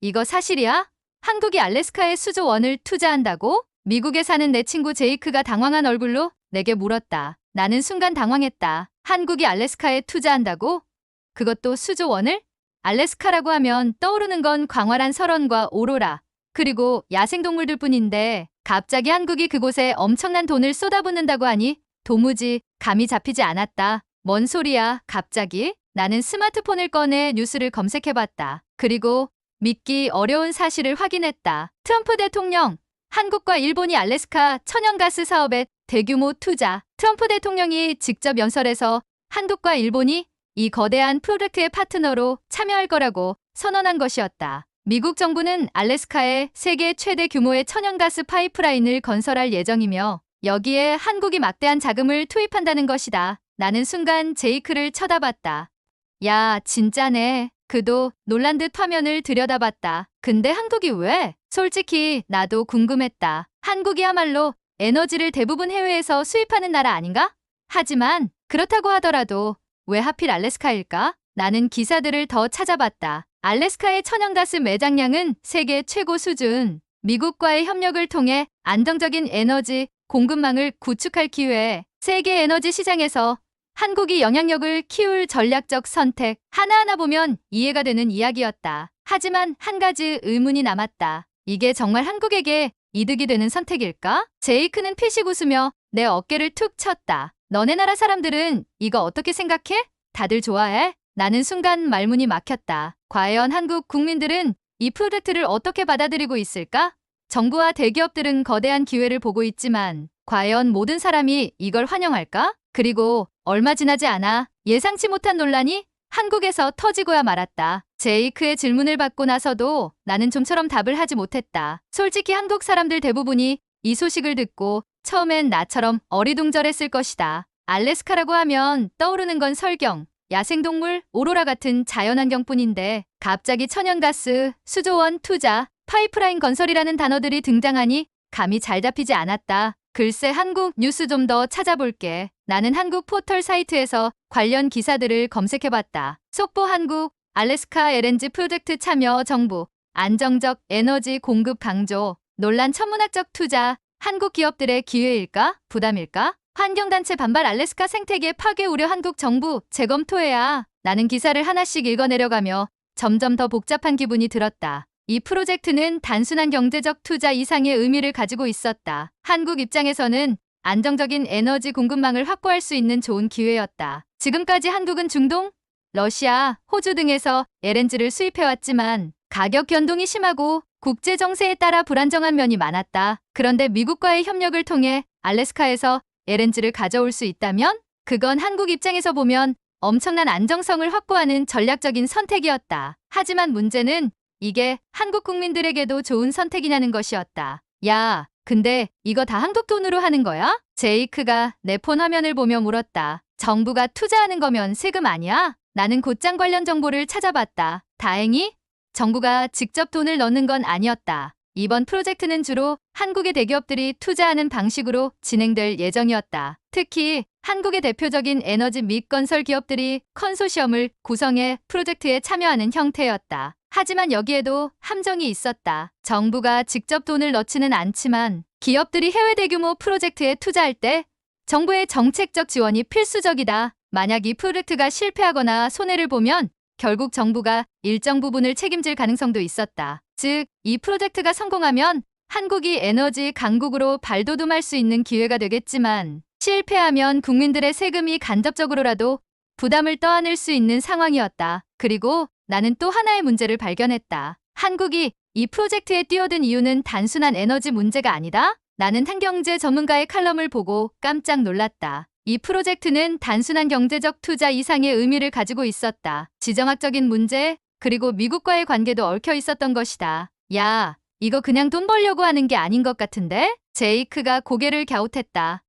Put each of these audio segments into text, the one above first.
이거 사실이야? 한국이 알래스카에 수조 원을 투자한다고? 미국에 사는 내 친구 제이크가 당황한 얼굴로 내게 물었다. 나는 순간 당황했다. 한국이 알래스카에 투자한다고? 그것도 수조 원을? 알래스카라고 하면 떠오르는 건 광활한 설원과 오로라, 그리고 야생동물들 뿐인데 갑자기 한국이 그곳에 엄청난 돈을 쏟아붓는다고 하니 도무지 감이 잡히지 않았다. 뭔 소리야, 갑자기? 나는 스마트폰을 꺼내 뉴스를 검색해봤다. 그리고 믿기 어려운 사실을 확인했다. 트럼프 대통령, 한국과 일본이 알래스카 천연가스 사업에 대규모 투자. 트럼프 대통령이 직접 연설해서 한국과 일본이 이 거대한 프로젝트의 파트너로 참여할 거라고 선언한 것이었다. 미국 정부는 알래스카에 세계 최대 규모의 천연가스 파이프라인을 건설할 예정이며 여기에 한국이 막대한 자금을 투입한다는 것이다. 나는 순간 제이크를 쳐다봤다. 야, 진짜네. 그도 놀란 듯 화면을 들여다봤다. 근데 한국이 왜? 솔직히 나도 궁금했다. 한국이야말로 에너지를 대부분 해외에서 수입하는 나라 아닌가? 하지만 그렇다고 하더라도 왜 하필 알래스카일까? 나는 기사들을 더 찾아봤다. 알래스카의 천연가스 매장량은 세계 최고 수준. 미국과의 협력을 통해 안정적인 에너지 공급망을 구축할 기회. 세계 에너지 시장에서 한국이 영향력을 키울 전략적 선택. 하나하나 보면 이해가 되는 이야기였다. 하지만 한 가지 의문이 남았다. 이게 정말 한국에게 이득이 되는 선택일까? 제이크는 피식 웃으며 내 어깨를 툭 쳤다. 너네 나라 사람들은 이거 어떻게 생각해? 다들 좋아해? 나는 순간 말문이 막혔다. 과연 한국 국민들은 이 프로젝트를 어떻게 받아들이고 있을까? 정부와 대기업들은 거대한 기회를 보고 있지만 과연 모든 사람이 이걸 환영할까? 그리고 얼마 지나지 않아 예상치 못한 논란이 한국에서 터지고야 말았다. 제이크의 질문을 받고 나서도 나는 좀처럼 답을 하지 못했다. 솔직히 한국 사람들 대부분이 이 소식을 듣고 처음엔 나처럼 어리둥절했을 것이다. 알래스카라고 하면 떠오르는 건 설경, 야생동물, 오로라 같은 자연환경뿐인데 갑자기 천연가스, 수조원 투자, 파이프라인 건설이라는 단어들이 등장하니 감이 잘 잡히지 않았다. 글쎄 한국 뉴스 좀 더 찾아볼게. 나는 한국 포털 사이트에서 관련 기사들을 검색해봤다. 속보 한국, 알래스카 LNG 프로젝트 참여 정부, 안정적 에너지 공급 강조, 논란 천문학적 투자, 한국 기업들의 기회일까? 부담일까? 환경단체 반발 알래스카 생태계 파괴 우려 한국 정부 재검토해야 나는 기사를 하나씩 읽어내려가며 점점 더 복잡한 기분이 들었다. 이 프로젝트는 단순한 경제적 투자 이상의 의미를 가지고 있었다. 한국 입장에서는 안정적인 에너지 공급망을 확보할 수 있는 좋은 기회였다. 지금까지 한국은 중동, 러시아, 호주 등에서 LNG를 수입해왔지만 가격 변동이 심하고 국제 정세에 따라 불안정한 면이 많았다. 그런데 미국과의 협력을 통해 알래스카에서 LNG를 가져올 수 있다면 그건 한국 입장에서 보면 엄청난 안정성을 확보하는 전략적인 선택이었다. 하지만 문제는 이게 한국 국민들에게도 좋은 선택이냐는 것이었다. 야, 근데 이거 다 한국 돈으로 하는 거야? 제이크가 내 폰 화면을 보며 물었다. 정부가 투자하는 거면 세금 아니야? 나는 곧장 관련 정보를 찾아봤다. 다행히 정부가 직접 돈을 넣는 건 아니었다. 이번 프로젝트는 주로 한국의 대기업들이 투자하는 방식으로 진행될 예정이었다. 특히 한국의 대표적인 에너지 및 건설 기업들이 컨소시엄을 구성해 프로젝트에 참여하는 형태였다. 하지만 여기에도 함정이 있었다. 정부가 직접 돈을 넣지는 않지만 기업들이 해외 대규모 프로젝트에 투자할 때 정부의 정책적 지원이 필수적이다. 만약 이 프로젝트가 실패하거나 손해를 보면 결국 정부가 일정 부분을 책임질 가능성도 있었다. 즉, 이 프로젝트가 성공하면 한국이 에너지 강국으로 발돋움할 수 있는 기회가 되겠지만 실패하면 국민들의 세금이 간접적으로라도 부담을 떠안을 수 있는 상황이었다. 그리고 나는 또 하나의 문제를 발견했다. 한국이 이 프로젝트에 뛰어든 이유는 단순한 에너지 문제가 아니다. 나는 한경제 전문가의 칼럼을 보고 깜짝 놀랐다. 이 프로젝트는 단순한 경제적 투자 이상의 의미를 가지고 있었다. 지정학적인 문제, 그리고 미국과의 관계도 얽혀 있었던 것이다. 야, 이거 그냥 돈 벌려고 하는 게 아닌 것 같은데? 제이크가 고개를 갸웃했다.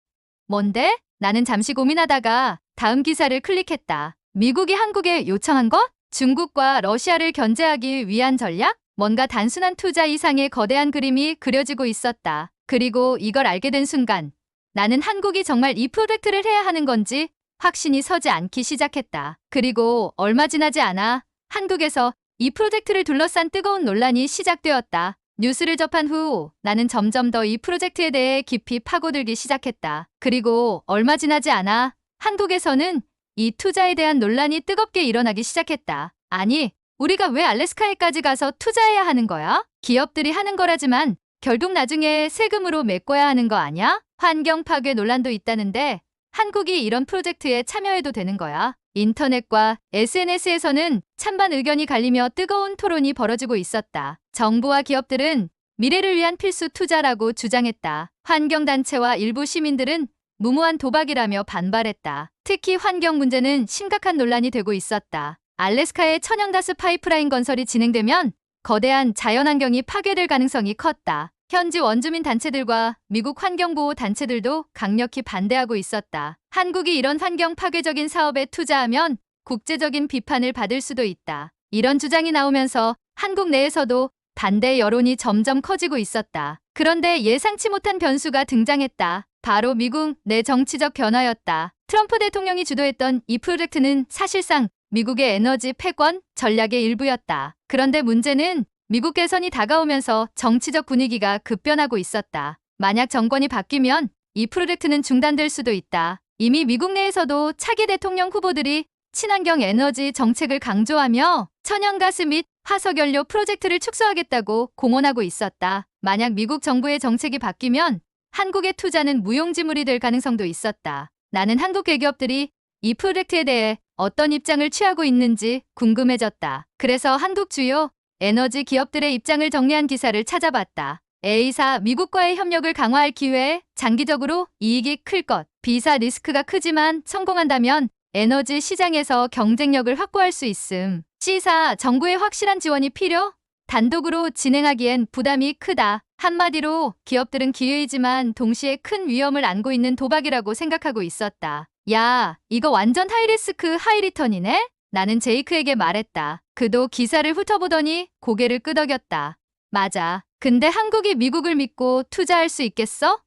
뭔데? 나는 잠시 고민하다가 다음 기사를 클릭했다. 미국이 한국에 요청한 것? 중국과 러시아를 견제하기 위한 전략? 뭔가 단순한 투자 이상의 거대한 그림이 그려지고 있었다. 그리고 이걸 알게 된 순간 나는 한국이 정말 이 프로젝트를 해야 하는 건지 확신이 서지 않기 시작했다. 그리고 얼마 지나지 않아 한국에서 이 프로젝트를 둘러싼 뜨거운 논란이 시작되었다. 뉴스를 접한 후 나는 점점 더 이 프로젝트에 대해 깊이 파고들기 시작했다. 그리고 얼마 지나지 않아 한국에서는 이 투자에 대한 논란이 뜨겁게 일어나기 시작했다. 아니, 우리가 왜 알래스카에까지 가서 투자해야 하는 거야? 기업들이 하는 거라지만 결국 나중에 세금으로 메꿔야 하는 거 아냐? 환경 파괴 논란도 있다는데 한국이 이런 프로젝트에 참여해도 되는 거야. 인터넷과 SNS에서는 찬반 의견이 갈리며 뜨거운 토론이 벌어지고 있었다. 정부와 기업들은 미래를 위한 필수 투자라고 주장했다. 환경단체와 일부 시민들은 무모한 도박이라며 반발했다. 특히 환경 문제는 심각한 논란이 되고 있었다. 알래스카의 천연가스 파이프라인 건설이 진행되면 거대한 자연환경이 파괴될 가능성이 컸다. 현지 원주민 단체들과 미국 환경보호 단체들도 강력히 반대하고 있었다. 한국이 이런 환경 파괴적인 사업에 투자하면 국제적인 비판을 받을 수도 있다. 이런 주장이 나오면서 한국 내에서도 반대 여론이 점점 커지고 있었다. 그런데 예상치 못한 변수가 등장했다. 바로 미국 내 정치적 변화였다. 트럼프 대통령이 주도했던 이 프로젝트는 사실상 미국의 에너지 패권 전략의 일부였다. 그런데 문제는 미국 개선이 다가오면서 정치적 분위기가 급변하고 있었다. 만약 정권이 바뀌면 이 프로젝트는 중단될 수도 있다. 이미 미국 내에서도 차기 대통령 후보들이 친환경 에너지 정책을 강조하며 천연가스 및 화석연료 프로젝트를 축소하겠다고 공언하고 있었다. 만약 미국 정부의 정책이 바뀌면 한국의 투자는 무용지물이 될 가능성도 있었다. 나는 한국 대기업들이 이 프로젝트에 대해 어떤 입장을 취하고 있는지 궁금해졌다. 그래서 한국 주요 에너지 기업들의 입장을 정리한 기사를 찾아봤다. A사 미국과의 협력을 강화할 기회에 장기적으로 이익이 클 것. B사 리스크가 크지만 성공한다면 에너지 시장에서 경쟁력을 확보할 수 있음. C사 정부의 확실한 지원이 필요? 단독으로 진행하기엔 부담이 크다. 한마디로 기업들은 기회이지만 동시에 큰 위험을 안고 있는 도박이라고 생각하고 있었다. 야, 이거 완전 하이리스크 하이리턴이네? 나는 제이크에게 말했다. 그도 기사를 훑어보더니 고개를 끄덕였다. 맞아. 근데 한국이 미국을 믿고 투자할 수 있겠어?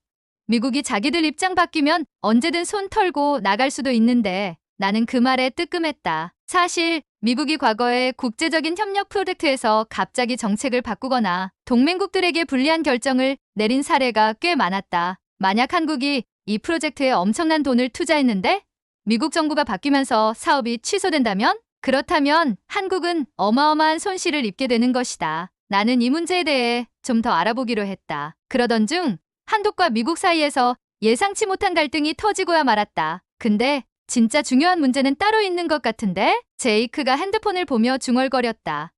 미국이 자기들 입장 바뀌면 언제든 손 털고 나갈 수도 있는데 나는 그 말에 뜨끔했다. 사실 미국이 과거에 국제적인 협력 프로젝트에서 갑자기 정책을 바꾸거나 동맹국들에게 불리한 결정을 내린 사례가 꽤 많았다. 만약 한국이 이 프로젝트에 엄청난 돈을 투자했는데 미국 정부가 바뀌면서 사업이 취소된다면? 그렇다면 한국은 어마어마한 손실을 입게 되는 것이다. 나는 이 문제에 대해 좀 더 알아보기로 했다. 그러던 중 한국과 미국 사이에서 예상치 못한 갈등이 터지고야 말았다. 근데 진짜 중요한 문제는 따로 있는 것 같은데? 제이크가 핸드폰을 보며 중얼거렸다.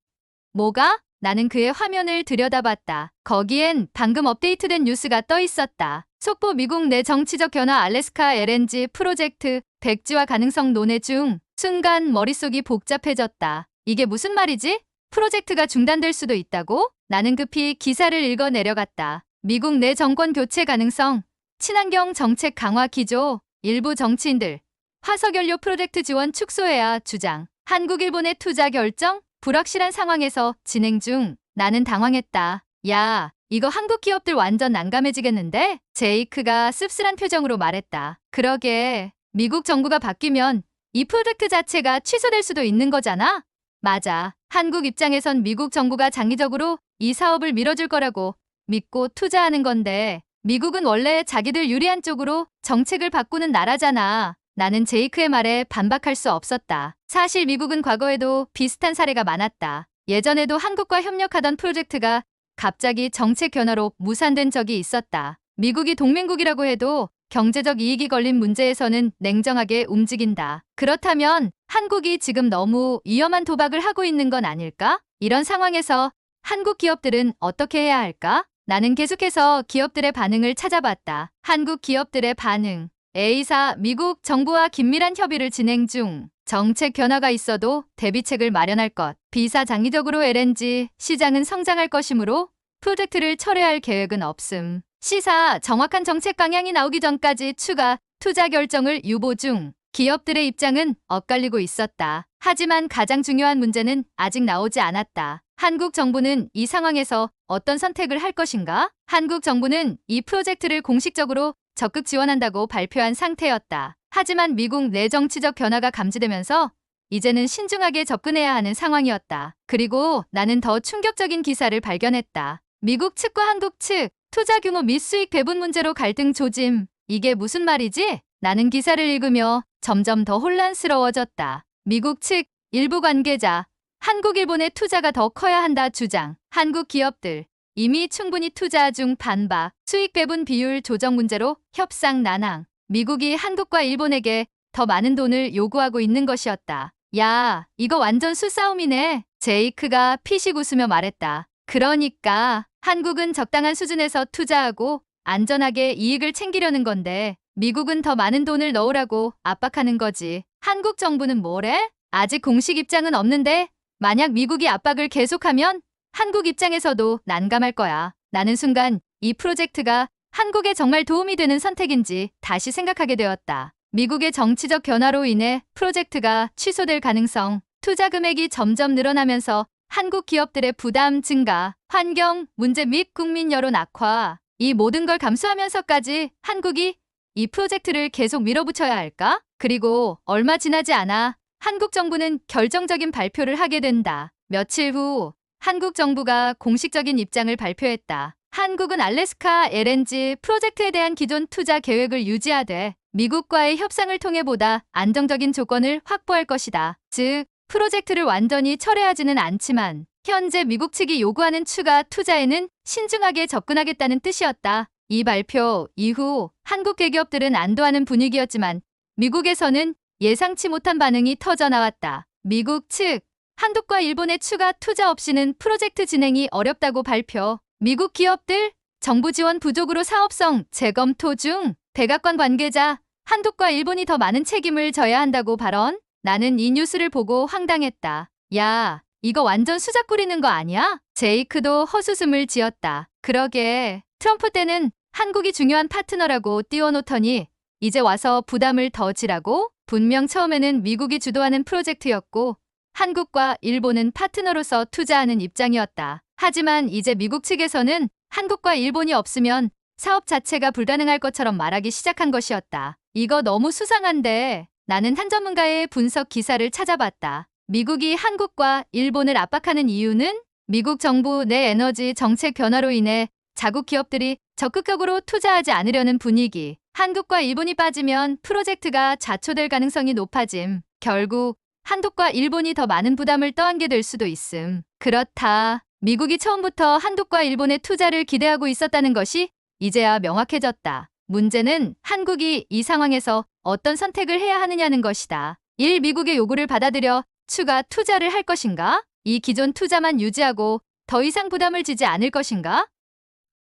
뭐가? 나는 그의 화면을 들여다봤다. 거기엔 방금 업데이트된 뉴스가 떠 있었다. 속보 미국 내 정치적 변화 알래스카 LNG 프로젝트 백지화 가능성 논의 중 순간 머릿속이 복잡해졌다. 이게 무슨 말이지? 프로젝트가 중단될 수도 있다고? 나는 급히 기사를 읽어 내려갔다. 미국 내 정권 교체 가능성, 친환경 정책 강화 기조, 일부 정치인들, 화석연료 프로젝트 지원 축소해야 주장, 한국 일본의 투자 결정, 불확실한 상황에서 진행 중 나는 당황했다. 야, 이거 한국 기업들 완전 난감해지겠는데? 제이크가 씁쓸한 표정으로 말했다. 그러게, 미국 정부가 바뀌면 이 프로젝트 자체가 취소될 수도 있는 거잖아? 맞아. 한국 입장에선 미국 정부가 장기적으로 이 사업을 밀어줄 거라고 믿고 투자하는 건데, 미국은 원래 자기들 유리한 쪽으로 정책을 바꾸는 나라잖아. 나는 제이크의 말에 반박할 수 없었다. 사실 미국은 과거에도 비슷한 사례가 많았다. 예전에도 한국과 협력하던 프로젝트가 갑자기 정책 변화로 무산된 적이 있었다. 미국이 동맹국이라고 해도 경제적 이익이 걸린 문제에서는 냉정하게 움직인다. 그렇다면 한국이 지금 너무 위험한 도박을 하고 있는 건 아닐까? 이런 상황에서 한국 기업들은 어떻게 해야 할까? 나는 계속해서 기업들의 반응을 찾아봤다. 한국 기업들의 반응. A사 미국 정부와 긴밀한 협의를 진행 중. 정책 변화가 있어도 대비책을 마련할 것. B사 장기적으로 LNG 시장은 성장할 것이므로 프로젝트를 철회할 계획은 없음. C사 정확한 정책 방향이 나오기 전까지 추가 투자 결정을 유보 중. 기업들의 입장은 엇갈리고 있었다. 하지만 가장 중요한 문제는 아직 나오지 않았다. 한국 정부는 이 상황에서 어떤 선택을 할 것인가? 한국 정부는 이 프로젝트를 공식적으로 적극 지원한다고 발표한 상태였다. 하지만 미국 내 정치적 변화가 감지되면서 이제는 신중하게 접근해야 하는 상황이었다. 그리고 나는 더 충격적인 기사를 발견했다. 미국 측과 한국 측, 투자 규모 및 수익 배분 문제로 갈등 조짐. 이게 무슨 말이지? 나는 기사를 읽으며 점점 더 혼란스러워졌다. 미국 측 일부 관계자, 한국 일본의 투자가 더 커야 한다 주장. 한국 기업들 이미 충분히 투자 중 반박, 수익 배분 비율 조정 문제로 협상 난항. 미국이 한국과 일본에게 더 많은 돈을 요구하고 있는 것이었다. 야, 이거 완전 수싸움이네. 제이크가 피식 웃으며 말했다. 그러니까 한국은 적당한 수준에서 투자하고 안전하게 이익을 챙기려는 건데 미국은 더 많은 돈을 넣으라고 압박하는 거지. 한국 정부는 뭐래? 아직 공식 입장은 없는데 만약 미국이 압박을 계속하면 한국 입장에서도 난감할 거야. 나는 순간 이 프로젝트가 한국에 정말 도움이 되는 선택인지 다시 생각하게 되었다. 미국의 정치적 변화로 인해 프로젝트가 취소될 가능성, 투자 금액이 점점 늘어나면서 한국 기업들의 부담 증가, 환경 문제 및 국민 여론 악화, 이 모든 걸 감수하면서까지 한국이 이 프로젝트를 계속 밀어붙여야 할까? 그리고 얼마 지나지 않아 한국 정부는 결정적인 발표를 하게 된다. 며칠 후 한국 정부가 공식적인 입장을 발표했다. 한국은 알래스카 LNG 프로젝트에 대한 기존 투자 계획을 유지하되 미국과의 협상을 통해 보다 안정적인 조건을 확보할 것이다. 즉, 프로젝트를 완전히 철회하지는 않지만 현재 미국 측이 요구하는 추가 투자에는 신중하게 접근하겠다는 뜻이었다. 이 발표 이후 한국 대기업들은 안도하는 분위기였지만 미국에서는 예상치 못한 반응이 터져 나왔다. 미국 측 한국과 일본의 추가 투자 없이는 프로젝트 진행이 어렵다고 발표. 미국 기업들 정부 지원 부족으로 사업성 재검토 중 백악관 관계자 한국과 일본이 더 많은 책임을 져야 한다고 발언. 나는 이 뉴스를 보고 황당했다. 야, 이거 완전 수작 부리는 거 아니야? 제이크도 헛웃음을 지었다. 그러게. 트럼프 때는 한국이 중요한 파트너라고 띄워놓더니 이제 와서 부담을 더 지라고? 분명 처음에는 미국이 주도하는 프로젝트였고 한국과 일본은 파트너로서 투자하는 입장이었다. 하지만 이제 미국 측에서는 한국과 일본이 없으면 사업 자체가 불가능할 것처럼 말하기 시작한 것이었다. 이거 너무 수상한데 나는 한 전문가의 분석 기사를 찾아봤다. 미국이 한국과 일본을 압박하는 이유는 미국 정부 내 에너지 정책 변화로 인해 자국 기업들이 적극적으로 투자하지 않으려는 분위기. 한국과 일본이 빠지면 프로젝트가 좌초될 가능성이 높아짐. 결국 한국과 일본이 더 많은 부담을 떠안게 될 수도 있음. 그렇다. 미국이 처음부터 한국과 일본의 투자를 기대하고 있었다는 것이 이제야 명확해졌다. 문제는 한국이 이 상황에서 어떤 선택을 해야 하느냐는 것이다. 1. 미국의 요구를 받아들여 추가 투자를 할 것인가? 이 기존 투자만 유지하고 더 이상 부담을 지지 않을 것인가?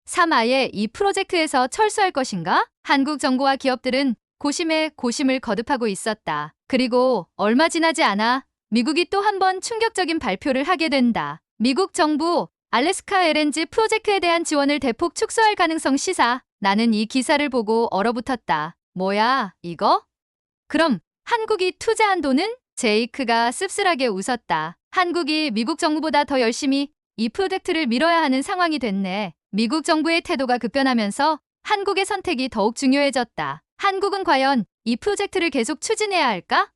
3. 아예 이 프로젝트에서 철수할 것인가? 한국 정부와 기업들은 고심에 고심을 거듭하고 있었다. 그리고 얼마 지나지 않아 미국이 또 한 번 충격적인 발표를 하게 된다. 미국 정부 알래스카 LNG 프로젝트에 대한 지원을 대폭 축소할 가능성 시사. 나는 이 기사를 보고 얼어붙었다. 뭐야, 이거? 그럼 한국이 투자한 돈은? 제이크가 씁쓸하게 웃었다. 한국이 미국 정부보다 더 열심히 이 프로젝트를 밀어야 하는 상황이 됐네. 미국 정부의 태도가 급변하면서 한국의 선택이 더욱 중요해졌다. 한국은 과연 이 프로젝트를 계속 추진해야 할까?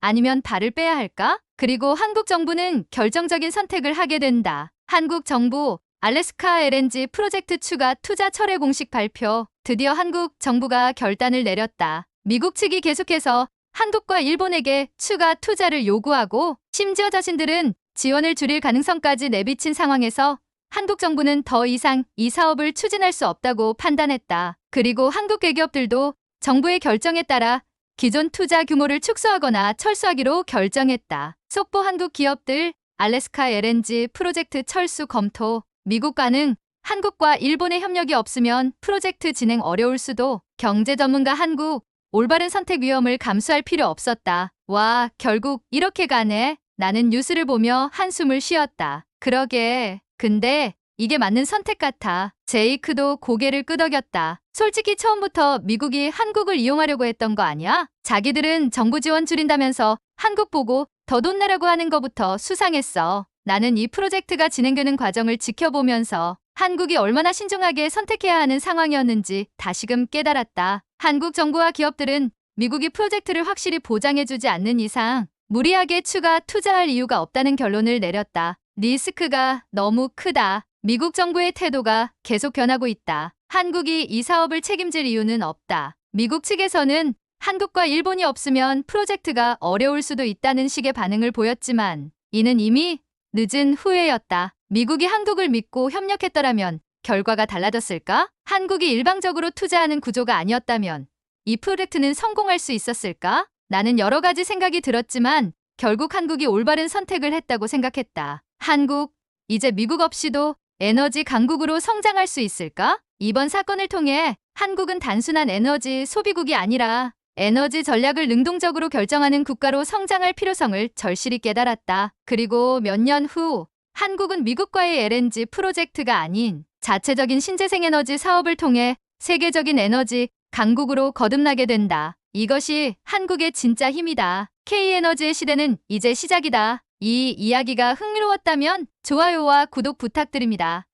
아니면 발을 빼야 할까? 그리고 한국 정부는 결정적인 선택을 하게 된다. 한국 정부 알래스카 LNG 프로젝트 추가 투자 철회 공식 발표. 드디어 한국 정부가 결단을 내렸다. 미국 측이 계속해서 한국과 일본에게 추가 투자를 요구하고 심지어 자신들은 지원을 줄일 가능성까지 내비친 상황에서 한국 정부는 더 이상 이 사업을 추진할 수 없다고 판단했다. 그리고 한국 대기업들도 정부의 결정에 따라 기존 투자 규모를 축소하거나 철수하기로 결정했다. 속보 한국 기업들 알래스카 LNG 프로젝트 철수 검토 미국 가능 한국과 일본의 협력이 없으면 프로젝트 진행 어려울 수도 경제 전문가 한국 올바른 선택 위험을 감수할 필요 없었다. 와 결국 이렇게 가네. 나는 뉴스를 보며 한숨을 쉬었다. 그러게. 근데 이게 맞는 선택 같아. 제이크도 고개를 끄덕였다. 솔직히 처음부터 미국이 한국을 이용하려고 했던 거 아니야? 자기들은 정부 지원 줄인다면서 한국 보고 더 돈 내라고 하는 거부터 수상했어. 나는 이 프로젝트가 진행되는 과정을 지켜보면서 한국이 얼마나 신중하게 선택해야 하는 상황이었는지 다시금 깨달았다. 한국 정부와 기업들은 미국이 프로젝트를 확실히 보장해주지 않는 이상 무리하게 추가 투자할 이유가 없다는 결론을 내렸다. 리스크가 너무 크다. 미국 정부의 태도가 계속 변하고 있다. 한국이 이 사업을 책임질 이유는 없다. 미국 측에서는 한국과 일본이 없으면 프로젝트가 어려울 수도 있다는 식의 반응을 보였지만 이는 이미 늦은 후회였다. 미국이 한국을 믿고 협력했더라면 결과가 달라졌을까? 한국이 일방적으로 투자하는 구조가 아니었다면 이 프로젝트는 성공할 수 있었을까? 나는 여러 가지 생각이 들었지만 결국 한국이 올바른 선택을 했다고 생각했다. 한국, 이제 미국 없이도 에너지 강국으로 성장할 수 있을까? 이번 사건을 통해 한국은 단순한 에너지 소비국이 아니라 에너지 전략을 능동적으로 결정하는 국가로 성장할 필요성을 절실히 깨달았다. 그리고 몇 년 후 한국은 미국과의 LNG 프로젝트가 아닌 자체적인 신재생 에너지 사업을 통해 세계적인 에너지 강국으로 거듭나게 된다. 이것이 한국의 진짜 힘이다. K에너지의 시대는 이제 시작이다. 이 이야기가 흥미로웠다면 좋아요와 구독 부탁드립니다.